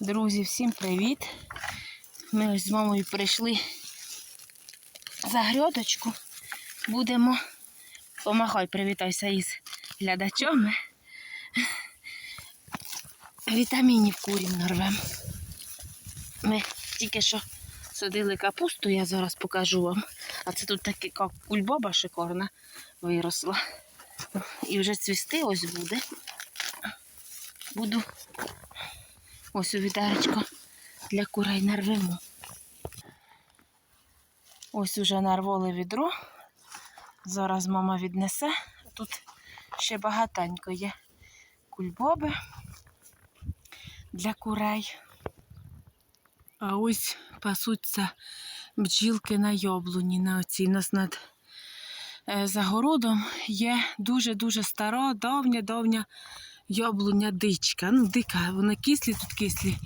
Друзі, всім привіт! Ми ось з мамою прийшли за грядочку. Будемо помахай, привітайся із глядачами. Вітамінів курім нарвем. Ми тільки що садили капусту, я зараз покажу вам. А це тут така як кульбаба шикарна виросла. І вже цвісти ось буде. Буду ось у відеречко для курей нарвемо. Ось уже нарвали відро. Зараз мама віднесе. Тут ще багатенько є кульбоби для курей. А ось пасуться бджілки на яблуні. На оцій У нас над е, загородом є дуже-дуже стара, давня-давня яблуня дичка. Ну, дика, вона кислі, тут кислі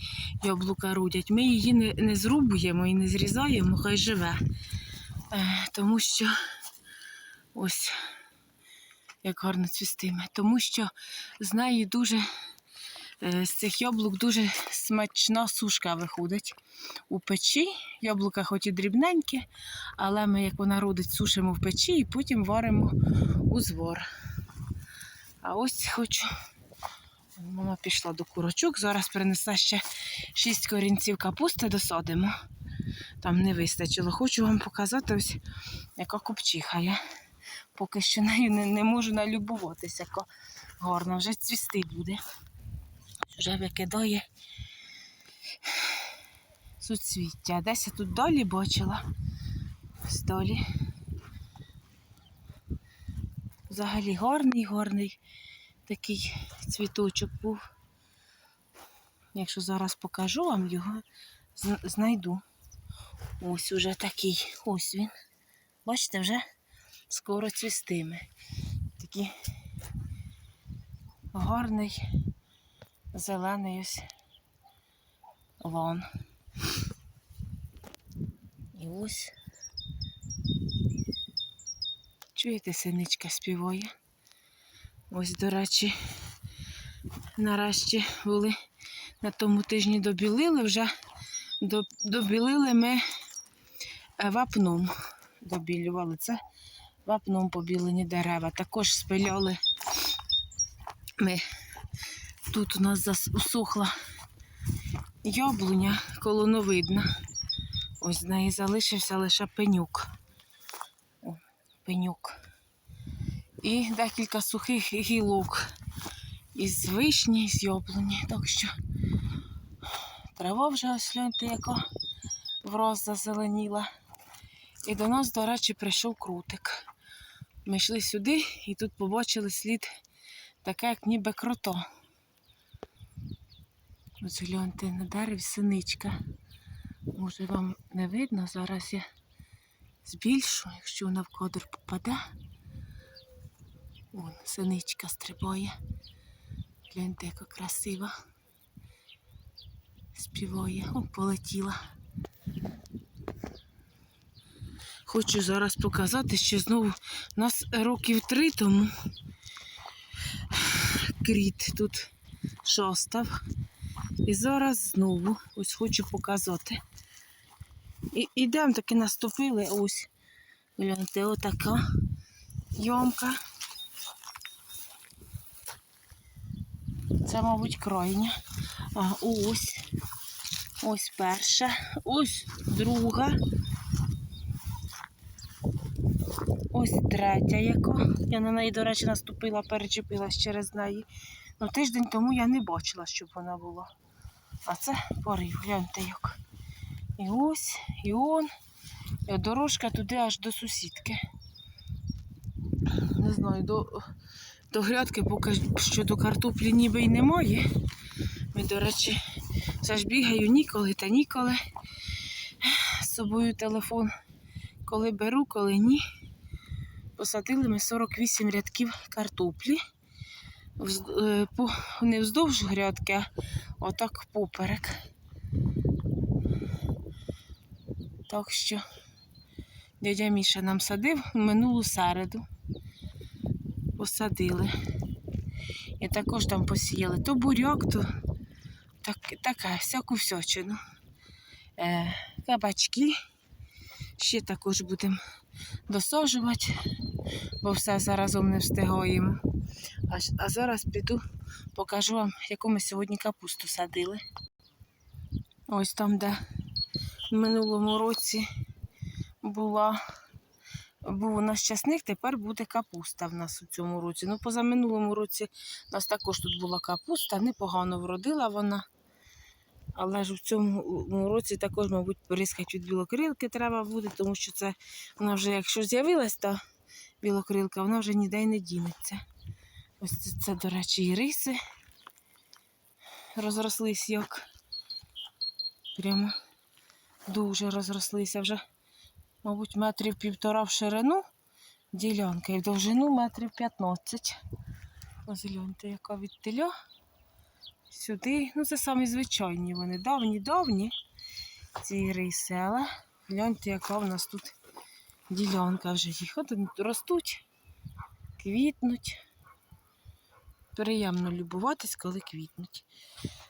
яблука родять. Ми її не, не зрубуємо і не зрізаємо, хай живе. Е, тому що ось як гарно цвістиме. Тому що з неї дуже е, з цих яблук дуже смачна сушка виходить у печі. Яблука хоч і дрібненькі, але ми, як вона родить, сушимо в печі і потім варимо у звар. А ось хочу. Мама пішла до курочок, зараз принесла ще шість корінців капусти, досадимо. Там не вистачило. Хочу вам показати, ось яка купчиха є. Поки що нею не, не можу налюбуватися, яка гарна, вже цвісти буде. Вже викидає суцвіття. Десь я тут долі бачила. Ось долі. Взагалі гарний, гарний такий цвіточок був. Якщо зараз покажу вам його, знайду. Ось уже такий. Ось він. Бачите, вже скоро цвістиме. Такий гарний зелений ось лон. І ось. Чуєте, синичка співає? Ось, до речі, нарешті були на тому тижні добілили, вже добілили ми е, вапном. Добілювали це вапном побілені дерева. Також спиляли ми. Тут у нас засохла яблуня колоновидна. Ось з неї залишився лише пенюк. Пенюк. І декілька сухих гілок із вишні, із яблуні. Так що трава вже ось гляньте, яка враз зазеленіла. І до нас, до речі, прийшов крутик. Ми йшли сюди і тут побачили слід таке, як ніби круто. Ось гляньте на дереві синичка. Може вам не видно, зараз я збільшу, якщо вона в кадр попаде. Вон синичка стрибає. Гляньте, яка красива. Співає. О, полетіла. Хочу зараз показати, що знову у нас років три тому кріт тут шостав. І зараз знову ось хочу показати. І ідемо таки наступили ось. Гляньте, отака йомка. Це, мабуть, крайня. Ось. Ось перша, ось друга. Ось третя яка. Я на неї, до речі, наступила, перечепилась через неї. Ну, тиждень тому я не бачила, щоб вона була. А це порив, гляньте як. І ось, і он. І дорожка туди аж до сусідки. Не знаю, до, до грядки поки що до картоплі ніби й немає. Ми, до речі, все ж бігаю ніколи та ніколи. З собою телефон коли беру, коли ні. Посадили ми 48 рядків картоплі. Е, Не вздовж грядки, а отак поперек. Так що дядя Міша нам садив минулу середу. Посадили. І також там посіяли то буряк, то так, така, всяку всячину. Е, кабачки. Ще також будемо досаджувати, бо все заразом не встигаємо. А, а зараз піду, покажу вам, яку ми сьогодні капусту садили. Ось там, де в минулому році була, був у нас часник, тепер буде капуста в нас у цьому році. Ну, позаминулому році у нас також тут була капуста, непогано вродила вона. Але ж в цьому році також, мабуть, порізкати від білокрилки треба буде, тому що це вона вже, якщо з'явилась та білокрилка, вона вже ніде й не дінеться. Ось це, це, до речі, і риси розрослись як. Прямо дуже розрослися вже, мабуть, метрів півтора в ширину ділянка і в довжину метрів 15. Ось яка від теля. Сюди, ну це самі звичайні вони, давні-давні ці але гляньте, яка в нас тут ділянка вже їх. От ростуть, квітнуть. Приємно любуватись, коли квітнуть.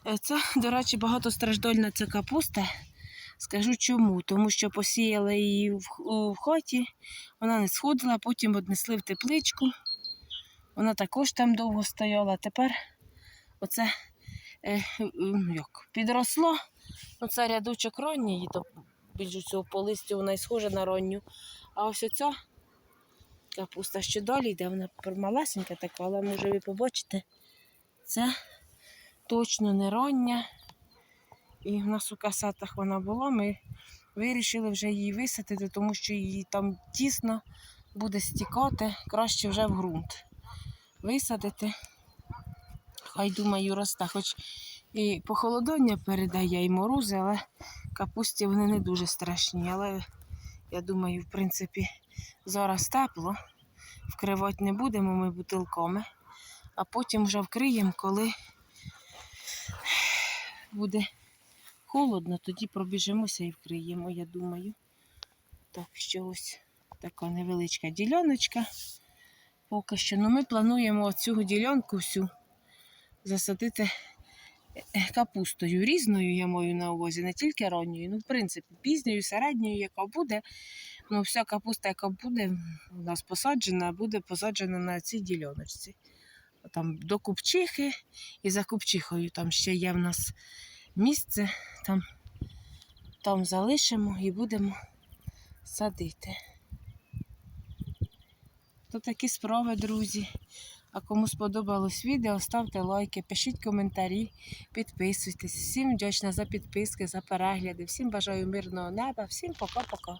Е, Це, до речі, багатостраждальна ця капуста. Скажу чому. Тому що посіяли її в, в хаті, вона не сходила, потім однесли в тепличку. Вона також там довго стояла. Тепер оце е, як, підросло. Оце рядочок ранньої, то більш цього по листю вона й схожа на ранню. А ось оця капуста що далі йде, вона малесенька така, але може ви побачите, це точно не рання. І в нас у касетах вона була. Ми вирішили вже її висадити, тому що її там тісно буде стікати, краще вже в ґрунт. Висадити. Хай думаю, росте, хоч і похолодання передає, і морози, але капусті вони не дуже страшні. Але я думаю, в принципі, зараз тепло. Вкривати не будемо ми бутилками, а потім вже вкриємо, коли буде холодно, тоді пробіжимося і вкриємо, я думаю. Так, що ось така невеличка діляночка. Поки що. Ну, ми плануємо цю ділянку всю засадити е, капустою різною, я маю на увазі, не тільки ранньою, ну, в принципі, пізньою, середньою, яка буде. Ну, вся капуста, яка буде у нас посаджена, буде посаджена на цій діляночці. Там до купчихи і за купчихою там ще є в нас місце, там, там залишимо і будемо садити. То такі справи, друзі. А кому сподобалось відео, ставте лайки, пишіть коментарі, підписуйтесь. Всім вдячна за підписки, за перегляди. Всім бажаю мирного неба, всім пока-пока.